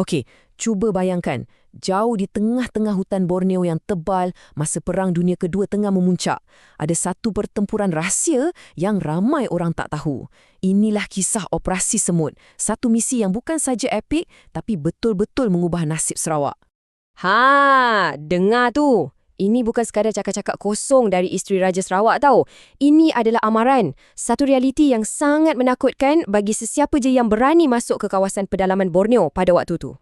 Okey, cuba bayangkan, jauh di tengah-tengah hutan Borneo yang tebal masa Perang Dunia Kedua tengah memuncak, ada satu pertempuran rahsia yang ramai orang tak tahu. Inilah kisah Operasi Semut, satu misi yang bukan saja epik tapi betul-betul mengubah nasib Sarawak. Ha, dengar tu. Ini bukan sekadar cakap-cakap kosong dari isteri Raja Sarawak tau. Ini adalah amaran. Satu realiti yang sangat menakutkan bagi sesiapa je yang berani masuk ke kawasan pedalaman Borneo pada waktu tu.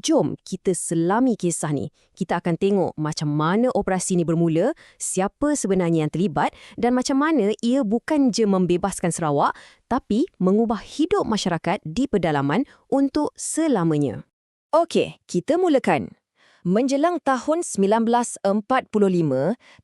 Jom kita selami kisah ni. Kita akan tengok macam mana operasi ni bermula, siapa sebenarnya yang terlibat dan macam mana ia bukan je membebaskan Sarawak tapi mengubah hidup masyarakat di pedalaman untuk selamanya. Okey, kita mulakan. Menjelang tahun 1945,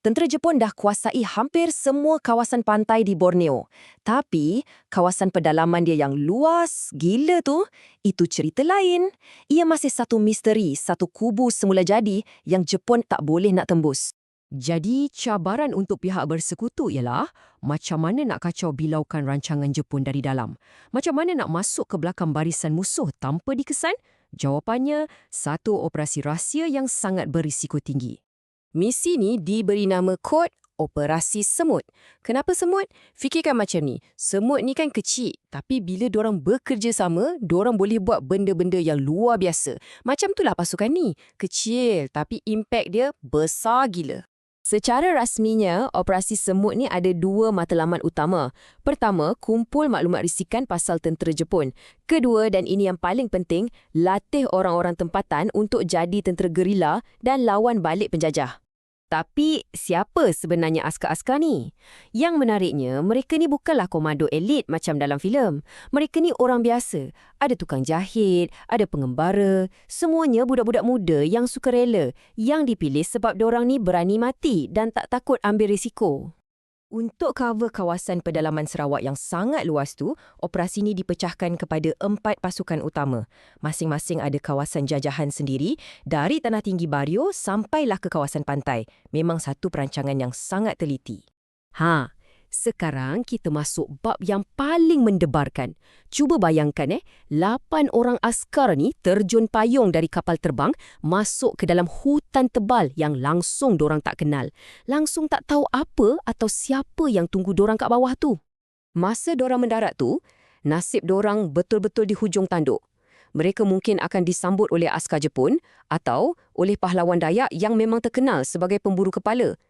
tentera Jepun dah kuasai hampir semua kawasan pantai di Borneo. Tapi, kawasan pedalaman dia yang luas, gila tu, itu cerita lain. Ia masih satu misteri, satu kubu semula jadi yang Jepun tak boleh nak tembus. Jadi, cabaran untuk pihak bersekutu ialah macam mana nak kacau bilaukan rancangan Jepun dari dalam. Macam mana nak masuk ke belakang barisan musuh tanpa dikesan? Jawapannya, satu operasi rahsia yang sangat berisiko tinggi. Misi ni diberi nama kod Operasi Semut. Kenapa semut? Fikirkan macam ni, semut ni kan kecil, tapi bila diorang bekerja sama, diorang boleh buat benda-benda yang luar biasa. Macam itulah pasukan ni, kecil tapi impak dia besar gila. Secara rasminya, operasi semut ni ada dua matlamat utama. Pertama, kumpul maklumat risikan pasal tentera Jepun. Kedua, dan ini yang paling penting, latih orang-orang tempatan untuk jadi tentera gerila dan lawan balik penjajah. Tapi siapa sebenarnya askar-askar ni? Yang menariknya, mereka ni bukanlah komando elit macam dalam filem. Mereka ni orang biasa. Ada tukang jahit, ada pengembara, semuanya budak-budak muda yang suka rela, yang dipilih sebab diorang ni berani mati dan tak takut ambil risiko. Untuk cover kawasan pedalaman Sarawak yang sangat luas tu, operasi ini dipecahkan kepada empat pasukan utama. Masing-masing ada kawasan jajahan sendiri dari Tanah Tinggi Bario sampailah ke kawasan pantai. Memang satu perancangan yang sangat teliti. Ha, sekarang kita masuk bab yang paling mendebarkan. Cuba bayangkan eh, lapan orang askar ni terjun payung dari kapal terbang masuk ke dalam hutan tebal yang langsung dorang tak kenal. Langsung tak tahu apa atau siapa yang tunggu dorang kat bawah tu. Masa dorang mendarat tu, nasib dorang betul-betul di hujung tanduk. Mereka mungkin akan disambut oleh askar Jepun atau oleh pahlawan Dayak yang memang terkenal sebagai pemburu kepala.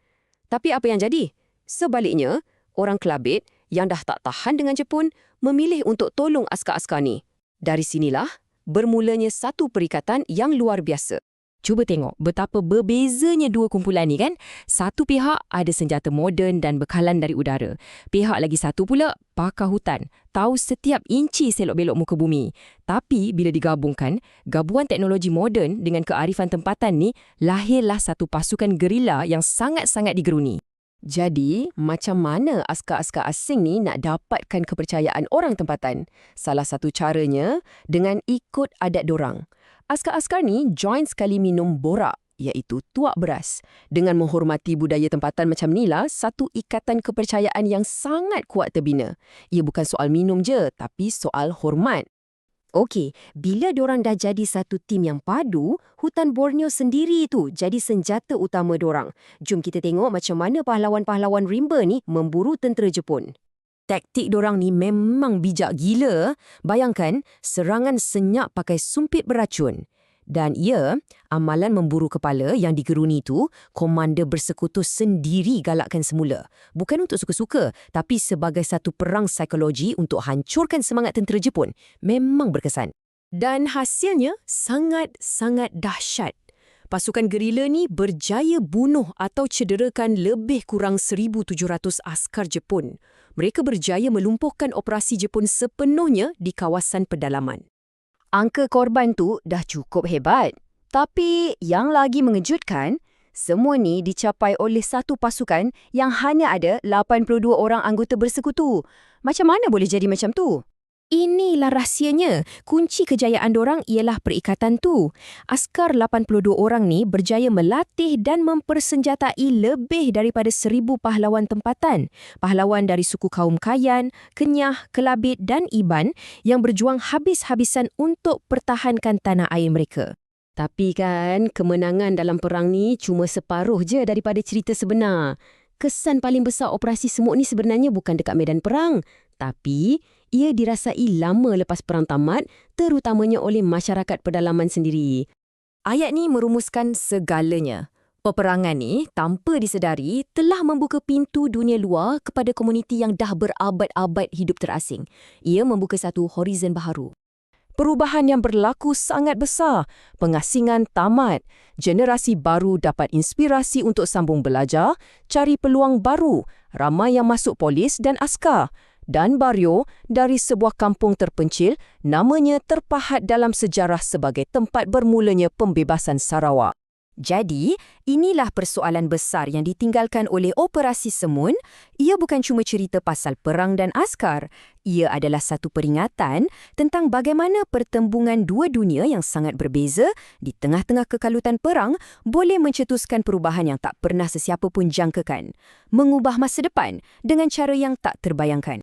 Tapi apa yang jadi? Sebaliknya, orang Kelabit yang dah tak tahan dengan Jepun memilih untuk tolong askar-askar ni. Dari sinilah bermulanya satu perikatan yang luar biasa. Cuba tengok betapa berbezanya dua kumpulan ni kan. Satu pihak ada senjata moden dan bekalan dari udara. Pihak lagi satu pula pakar hutan, tahu setiap inci selok-belok muka bumi. Tapi bila digabungkan, gabungan teknologi moden dengan kearifan tempatan ni lahirlah satu pasukan gerila yang sangat-sangat digeruni. Jadi, macam mana askar-askar asing ni nak dapatkan kepercayaan orang tempatan? Salah satu caranya dengan ikut adat dorang. Askar-askar ni join sekali minum borak, iaitu tuak beras. Dengan menghormati budaya tempatan macam inilah, satu ikatan kepercayaan yang sangat kuat terbina. Ia bukan soal minum je, tapi soal hormat. Okey, bila diorang dah jadi satu tim yang padu, hutan Borneo sendiri itu jadi senjata utama diorang. Jom kita tengok macam mana pahlawan-pahlawan rimba ni memburu tentera Jepun. Taktik diorang ni memang bijak gila. Bayangkan, serangan senyap pakai sumpit beracun. Dan ia, amalan memburu kepala yang digeruni itu, komander bersekutu sendiri galakkan semula. Bukan untuk suka-suka, tapi sebagai satu perang psikologi untuk hancurkan semangat tentera Jepun. Memang berkesan. Dan hasilnya sangat-sangat dahsyat. Pasukan gerila ni berjaya bunuh atau cederakan lebih kurang 1,700 askar Jepun. Mereka berjaya melumpuhkan operasi Jepun sepenuhnya di kawasan pedalaman. Angka korban tu dah cukup hebat. Tapi yang lagi mengejutkan, semua ni dicapai oleh satu pasukan yang hanya ada 82 orang anggota bersekutu. Macam mana boleh jadi macam tu? Inilah rahsianya. Kunci kejayaan dorang ialah perikatan tu. Askar 82 orang ni berjaya melatih dan mempersenjatai lebih daripada seribu pahlawan tempatan. Pahlawan dari suku kaum Kayan, Kenyah, Kelabit dan Iban yang berjuang habis-habisan untuk pertahankan tanah air mereka. Tapi kan, kemenangan dalam perang ni cuma separuh je daripada cerita sebenar. Kesan paling besar operasi semut ni sebenarnya bukan dekat medan perang, tapi ia dirasai lama lepas perang tamat, terutamanya oleh masyarakat pedalaman sendiri. Ayat ni merumuskan segalanya. Peperangan ni, tanpa disedari, telah membuka pintu dunia luar kepada komuniti yang dah berabad-abad hidup terasing. Ia membuka satu horizon baharu. Perubahan yang berlaku sangat besar. Pengasingan tamat. Generasi baru dapat inspirasi untuk sambung belajar, cari peluang baru. Ramai yang masuk polis dan askar dan Barrio dari sebuah kampung terpencil namanya terpahat dalam sejarah sebagai tempat bermulanya pembebasan Sarawak. Jadi, inilah persoalan besar yang ditinggalkan oleh Operasi Semun. Ia bukan cuma cerita pasal perang dan askar. Ia adalah satu peringatan tentang bagaimana pertembungan dua dunia yang sangat berbeza di tengah-tengah kekalutan perang boleh mencetuskan perubahan yang tak pernah sesiapa pun jangkakan. Mengubah masa depan dengan cara yang tak terbayangkan.